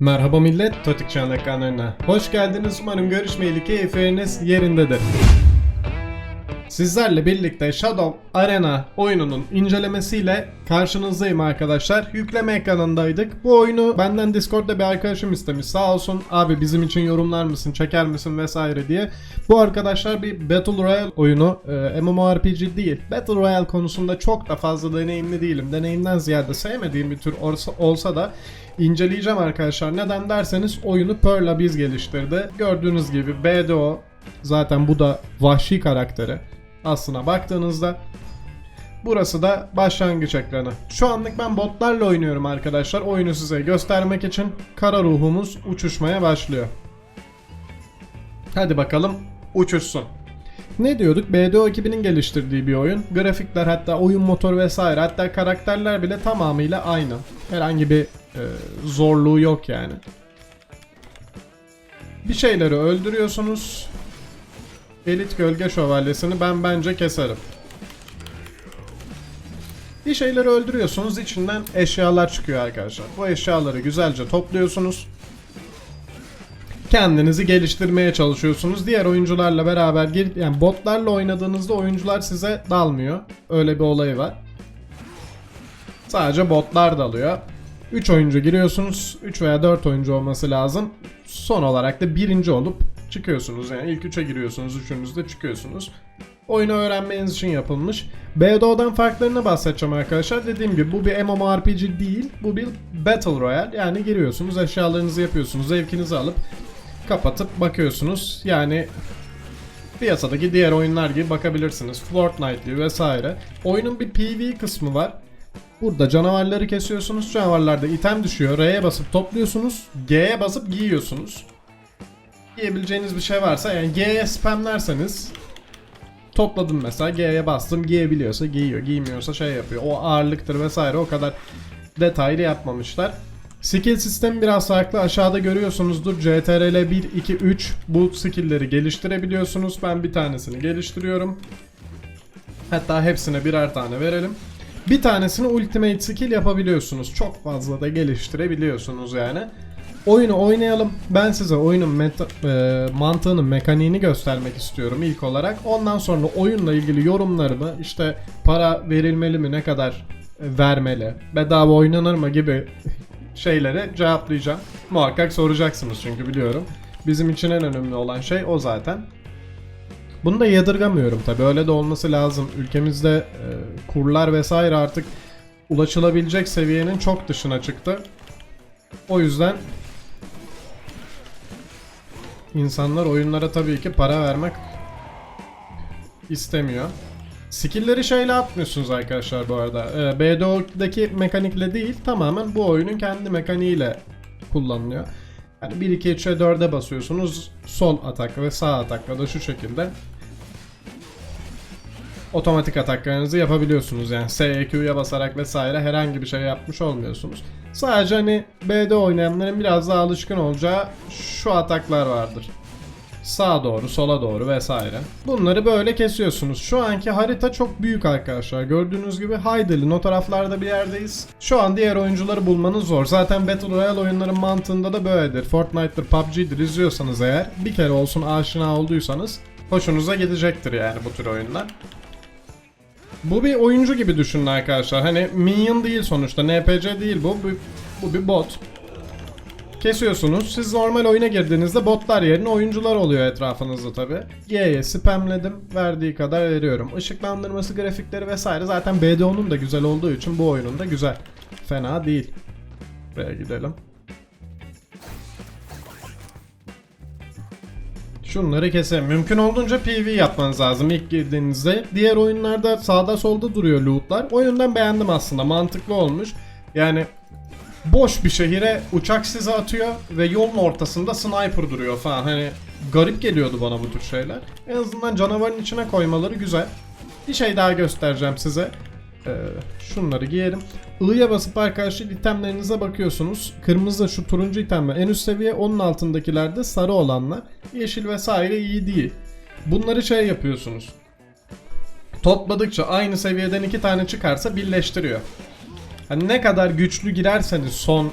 Merhaba millet, Totik Çağın ekranlarına. Hoş geldiniz, umarım görüşmeyeli keyifleriniz yerindedir. Sizlerle birlikte Shadow Arena oyununun incelemesiyle karşınızdayım arkadaşlar. Yükleme ekranındaydık. Bu oyunu benden Discord'da bir arkadaşım istemiş. Sağ olsun abi bizim için yorumlar mısın, çeker misin vesaire diye. Bu arkadaşlar bir Battle Royale oyunu, e, MMORPG değil. Battle Royale konusunda çok da fazla deneyimli değilim. Deneyimden ziyade sevmediğim bir tür olsa, olsa da inceleyeceğim arkadaşlar. Neden derseniz oyunu Pearl Abyss geliştirdi. Gördüğünüz gibi BDO zaten bu da vahşi karakteri. Aslına baktığınızda Burası da başlangıç ekranı. Şu anlık ben botlarla oynuyorum arkadaşlar. Oyunu size göstermek için kara ruhumuz uçuşmaya başlıyor. Hadi bakalım uçuşsun. Ne diyorduk? BDO ekibinin geliştirdiği bir oyun. Grafikler hatta oyun motoru vesaire hatta karakterler bile tamamıyla aynı. Herhangi bir e, zorluğu yok yani. Bir şeyleri öldürüyorsunuz. Elit gölge şövalyesini ben bence keserim. Bir şeyleri öldürüyorsunuz içinden eşyalar çıkıyor arkadaşlar. Bu eşyaları güzelce topluyorsunuz. Kendinizi geliştirmeye çalışıyorsunuz. Diğer oyuncularla beraber gir yani botlarla oynadığınızda oyuncular size dalmıyor. Öyle bir olayı var. Sadece botlar dalıyor. 3 oyuncu giriyorsunuz. 3 veya 4 oyuncu olması lazım. Son olarak da birinci olup çıkıyorsunuz. Yani ilk 3'e giriyorsunuz. Üçünüz de çıkıyorsunuz. Oyunu öğrenmeniz için yapılmış. BDO'dan farklarını bahsedeceğim arkadaşlar. Dediğim gibi bu bir MMORPG değil. Bu bir Battle Royale. Yani giriyorsunuz, eşyalarınızı yapıyorsunuz, zevkinizi alıp kapatıp bakıyorsunuz. Yani piyasadaki diğer oyunlar gibi bakabilirsiniz. Fortnite gibi vesaire. Oyunun bir PvE kısmı var. Burada canavarları kesiyorsunuz. Canavarlarda item düşüyor. R'ye basıp topluyorsunuz. G'ye basıp giyiyorsunuz. Giyebileceğiniz bir şey varsa yani G'ye spamlerseniz topladım mesela G'ye bastım giyebiliyorsa giyiyor giymiyorsa şey yapıyor o ağırlıktır vesaire o kadar detaylı yapmamışlar. Skill sistemi biraz farklı aşağıda görüyorsunuzdur CTRL 1 2 3 bu skill'leri geliştirebiliyorsunuz ben bir tanesini geliştiriyorum. Hatta hepsine birer tane verelim. Bir tanesini ultimate skill yapabiliyorsunuz. Çok fazla da geliştirebiliyorsunuz yani. Oyunu oynayalım. Ben size oyunun meta, e, mantığının mekaniğini göstermek istiyorum ilk olarak. Ondan sonra oyunla ilgili yorumlarımı işte para verilmeli mi ne kadar e, vermeli, bedava oynanır mı gibi şeylere cevaplayacağım. Muhakkak soracaksınız çünkü biliyorum. Bizim için en önemli olan şey o zaten. Bunu da yadırgamıyorum tabi öyle de olması lazım. Ülkemizde e, kurlar vesaire artık ulaşılabilecek seviyenin çok dışına çıktı. O yüzden insanlar oyunlara tabii ki para vermek istemiyor. Skill'leri şeyle atmıyorsunuz arkadaşlar bu arada. Ee, BDO'daki mekanikle değil tamamen bu oyunun kendi mekaniğiyle kullanılıyor. Yani 1 2 3'e 4'e basıyorsunuz. Sol atak ve sağ atakla da şu şekilde otomatik ataklarınızı yapabiliyorsunuz. Yani SEQ'ya basarak vesaire herhangi bir şey yapmış olmuyorsunuz. Sadece hani BD oynayanların biraz daha alışkın olacağı şu ataklar vardır. Sağa doğru, sola doğru vesaire. Bunları böyle kesiyorsunuz. Şu anki harita çok büyük arkadaşlar. Gördüğünüz gibi Heidel'in o taraflarda bir yerdeyiz. Şu an diğer oyuncuları bulmanız zor. Zaten Battle Royale oyunların mantığında da böyledir. Fortnite'dır, PUBG'dir izliyorsanız eğer bir kere olsun aşina olduysanız hoşunuza gidecektir yani bu tür oyunlar. Bu bir oyuncu gibi düşünün arkadaşlar. Hani minion değil sonuçta. NPC değil bu. Bu, bu bir bot. Kesiyorsunuz. Siz normal oyuna girdiğinizde botlar yerine oyuncular oluyor etrafınızda tabi. G'ye spamledim. Verdiği kadar veriyorum. Işıklandırması, grafikleri vesaire zaten BDO'nun da güzel olduğu için bu oyunun da güzel. Fena değil. Buraya gidelim. Şunları keselim. Mümkün olduğunca PV yapmanız lazım ilk girdiğinizde. Diğer oyunlarda sağda solda duruyor lootlar. Oyundan beğendim aslında. Mantıklı olmuş. Yani boş bir şehire uçak sizi atıyor ve yolun ortasında sniper duruyor falan. Hani garip geliyordu bana bu tür şeyler. En azından canavarın içine koymaları güzel. Bir şey daha göstereceğim size. Ee, şunları giyelim. I'ya basıp arkadaşlar itemlerinize bakıyorsunuz. Kırmızı şu turuncu itemler en üst seviye onun altındakilerde sarı olanlar. Yeşil vesaire iyi değil. Bunları şey yapıyorsunuz. Topladıkça aynı seviyeden iki tane çıkarsa birleştiriyor. Hani ne kadar güçlü girerseniz son e,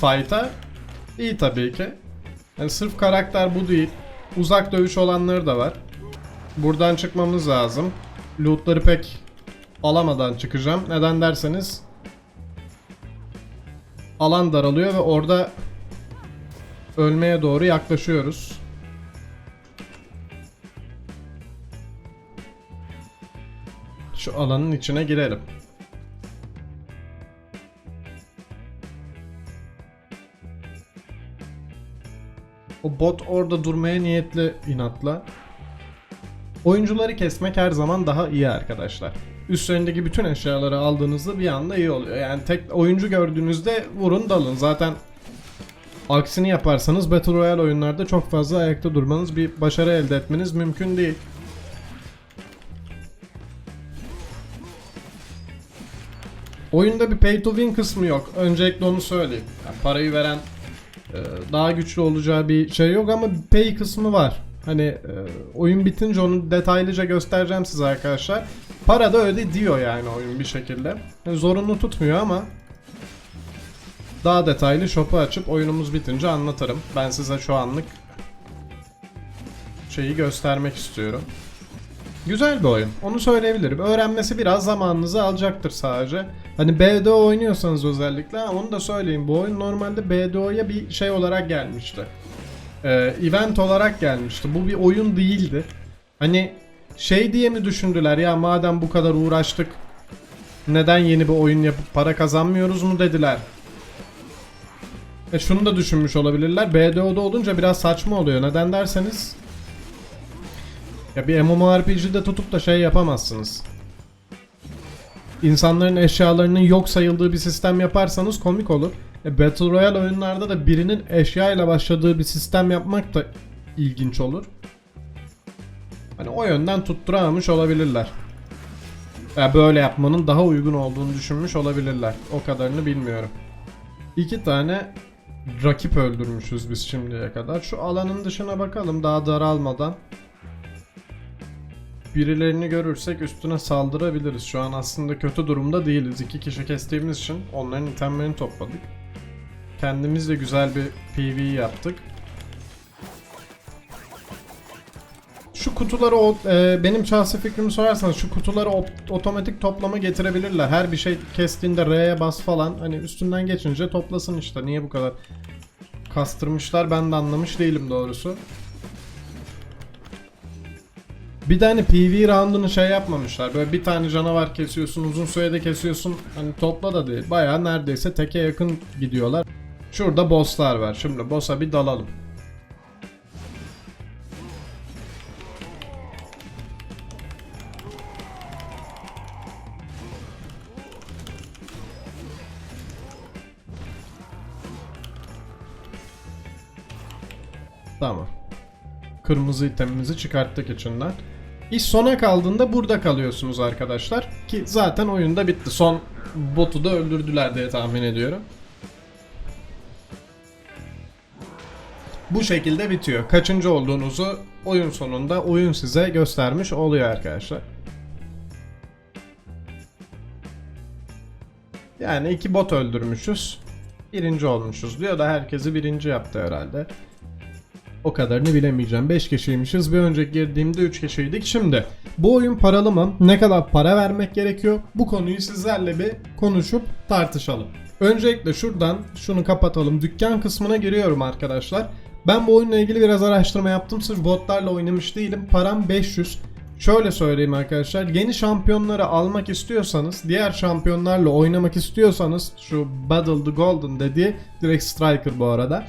fight'a İyi tabii ki. Yani sırf karakter bu değil. Uzak dövüş olanları da var. Buradan çıkmamız lazım. Lootları pek alamadan çıkacağım. Neden derseniz alan daralıyor ve orada ölmeye doğru yaklaşıyoruz. Şu alanın içine girelim. O bot orada durmaya niyetli inatla. Oyuncuları kesmek her zaman daha iyi arkadaşlar. Üstlerindeki bütün eşyaları aldığınızda bir anda iyi oluyor. Yani tek oyuncu gördüğünüzde vurun dalın. Zaten aksini yaparsanız Battle Royale oyunlarda çok fazla ayakta durmanız, bir başarı elde etmeniz mümkün değil. Oyunda bir pay to win kısmı yok. Öncelikle onu söyleyeyim. Yani parayı veren e, daha güçlü olacağı bir şey yok ama pay kısmı var. Hani e, oyun bitince onu detaylıca göstereceğim size arkadaşlar. Para da öde diyor yani oyun bir şekilde. Yani zorunlu tutmuyor ama daha detaylı shop'u açıp oyunumuz bitince anlatırım. Ben size şu anlık şeyi göstermek istiyorum. Güzel bir oyun. Onu söyleyebilirim. Öğrenmesi biraz zamanınızı alacaktır sadece. Hani BDO oynuyorsanız özellikle onu da söyleyeyim. Bu oyun normalde BDO'ya bir şey olarak gelmişti. Ee, event olarak gelmişti. Bu bir oyun değildi. Hani şey diye mi düşündüler ya madem bu kadar uğraştık neden yeni bir oyun yapıp para kazanmıyoruz mu dediler. E şunu da düşünmüş olabilirler. BDO'da olunca biraz saçma oluyor. Neden derseniz ya bir MMORPG'de tutup da şey yapamazsınız. İnsanların eşyalarının yok sayıldığı bir sistem yaparsanız komik olur. E Battle Royale oyunlarda da birinin eşyayla başladığı bir sistem yapmak da ilginç olur. Hani o yönden tutturamamış olabilirler. Ya böyle yapmanın daha uygun olduğunu düşünmüş olabilirler. O kadarını bilmiyorum. İki tane rakip öldürmüşüz biz şimdiye kadar. Şu alanın dışına bakalım daha daralmadan. Birilerini görürsek üstüne saldırabiliriz. Şu an aslında kötü durumda değiliz. İki kişi kestiğimiz için onların itemlerini topladık. Kendimiz de güzel bir PV yaptık. Şu kutuları e, benim şahsi fikrimi sorarsanız şu kutuları op- otomatik toplama getirebilirler. Her bir şey kestiğinde R'ye bas falan hani üstünden geçince toplasın işte. Niye bu kadar kastırmışlar ben de anlamış değilim doğrusu. Bir de hani PV round'unu şey yapmamışlar. Böyle bir tane canavar kesiyorsun, uzun sürede kesiyorsun. Hani topla da değil. Bayağı neredeyse teke yakın gidiyorlar. Şurada bosslar var. Şimdi boss'a bir dalalım. Kırmızı itemimizi çıkarttık içinden. İş sona kaldığında burada kalıyorsunuz arkadaşlar. Ki zaten oyunda bitti. Son botu da öldürdüler diye tahmin ediyorum. Bu şekilde bitiyor. Kaçıncı olduğunuzu oyun sonunda oyun size göstermiş oluyor arkadaşlar. Yani iki bot öldürmüşüz. Birinci olmuşuz diyor da herkesi birinci yaptı herhalde. O kadarını bilemeyeceğim. 5 kişiymişiz. Bir önceki girdiğimde 3 kişiydik. Şimdi bu oyun paralı mı? Ne kadar para vermek gerekiyor? Bu konuyu sizlerle bir konuşup tartışalım. Öncelikle şuradan şunu kapatalım. Dükkan kısmına giriyorum arkadaşlar. Ben bu oyunla ilgili biraz araştırma yaptım. Sırf botlarla oynamış değilim. Param 500. Şöyle söyleyeyim arkadaşlar. Yeni şampiyonları almak istiyorsanız, diğer şampiyonlarla oynamak istiyorsanız şu Battle the Golden dediği direkt Striker bu arada.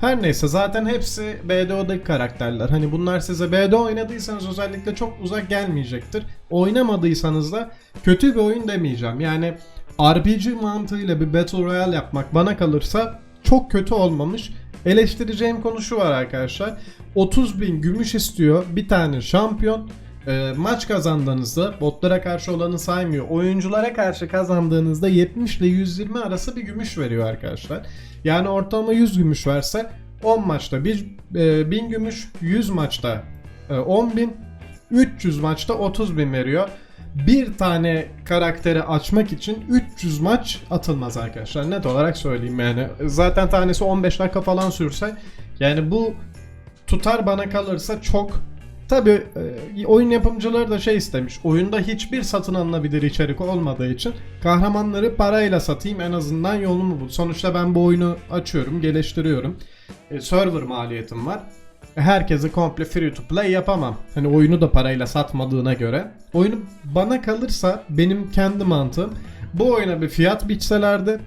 Her neyse zaten hepsi BDO'daki karakterler. Hani bunlar size BDO oynadıysanız özellikle çok uzak gelmeyecektir. Oynamadıysanız da kötü bir oyun demeyeceğim. Yani RPG mantığıyla bir Battle Royale yapmak bana kalırsa çok kötü olmamış. Eleştireceğim konu şu var arkadaşlar. 30 bin gümüş istiyor bir tane şampiyon. E, maç kazandığınızda botlara karşı olanı saymıyor. Oyunculara karşı kazandığınızda 70 ile 120 arası bir gümüş veriyor arkadaşlar. Yani ortalama 100 gümüş verse 10 maçta 1 e, 1000 gümüş, 100 maçta e, 10 bin, 300 maçta 30 bin veriyor. bir tane karakteri açmak için 300 maç atılmaz arkadaşlar. Net olarak söyleyeyim yani. Zaten tanesi 15 dakika falan sürse yani bu tutar bana kalırsa çok Tabi oyun yapımcıları da şey istemiş. Oyunda hiçbir satın alınabilir içerik olmadığı için kahramanları parayla satayım en azından yolumu bul. Sonuçta ben bu oyunu açıyorum, geliştiriyorum. E, server maliyetim var. E, Herkesi komple free to play yapamam. Hani oyunu da parayla satmadığına göre. Oyunu bana kalırsa benim kendi mantığım bu oyuna bir fiyat biçselerdi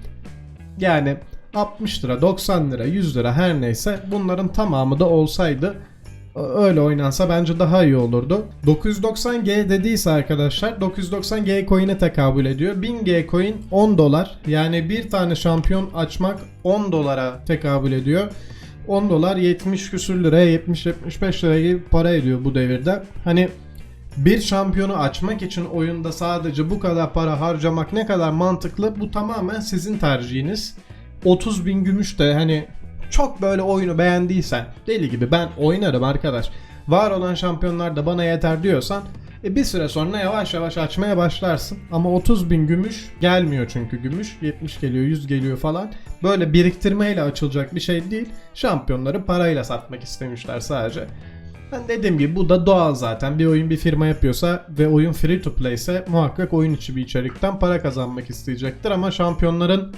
yani 60 lira, 90 lira, 100 lira her neyse bunların tamamı da olsaydı öyle oynansa bence daha iyi olurdu. 990G dediyse arkadaşlar 990G coin'e tekabül ediyor. 1000G coin 10 dolar. Yani bir tane şampiyon açmak 10 dolara tekabül ediyor. 10 dolar 70 küsür liraya 70-75 liraya gibi para ediyor bu devirde. Hani bir şampiyonu açmak için oyunda sadece bu kadar para harcamak ne kadar mantıklı bu tamamen sizin tercihiniz. 30 bin gümüş de hani çok böyle oyunu beğendiysen deli gibi ben oynarım arkadaş. Var olan şampiyonlar da bana yeter diyorsan e bir süre sonra yavaş yavaş açmaya başlarsın. Ama 30 bin gümüş gelmiyor çünkü gümüş. 70 geliyor 100 geliyor falan. Böyle biriktirmeyle açılacak bir şey değil. Şampiyonları parayla satmak istemişler sadece. Ben dediğim gibi bu da doğal zaten. Bir oyun bir firma yapıyorsa ve oyun free to play ise muhakkak oyun içi bir içerikten para kazanmak isteyecektir. Ama şampiyonların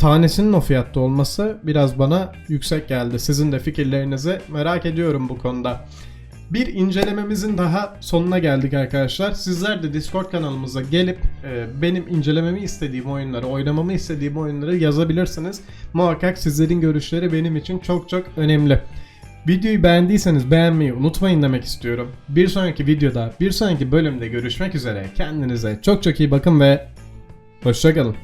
tanesinin o fiyatta olması biraz bana yüksek geldi. Sizin de fikirlerinizi merak ediyorum bu konuda. Bir incelememizin daha sonuna geldik arkadaşlar. Sizler de Discord kanalımıza gelip e, benim incelememi istediğim oyunları, oynamamı istediğim oyunları yazabilirsiniz. Muhakkak sizlerin görüşleri benim için çok çok önemli. Videoyu beğendiyseniz beğenmeyi unutmayın demek istiyorum. Bir sonraki videoda, bir sonraki bölümde görüşmek üzere. Kendinize çok çok iyi bakın ve hoşçakalın.